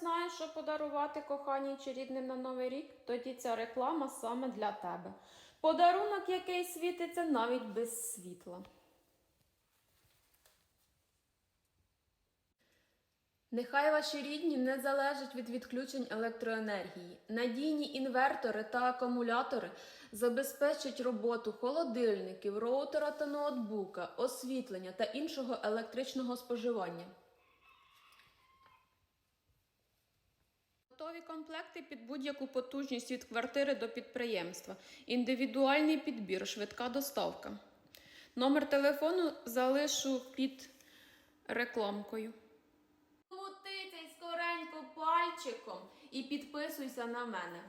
знаєш, що подарувати коханій чи рідним на Новий рік, тоді ця реклама саме для тебе. Подарунок, який світиться навіть без світла. Нехай ваші рідні не залежать від відключень електроенергії. Надійні інвертори та акумулятори забезпечать роботу холодильників, роутера та ноутбука, освітлення та іншого електричного споживання. Готові комплекти під будь-яку потужність від квартири до підприємства. Індивідуальний підбір, швидка доставка. Номер телефону залишу під рекламкою. Мути цей скоренько пальчиком і підписуйся на мене.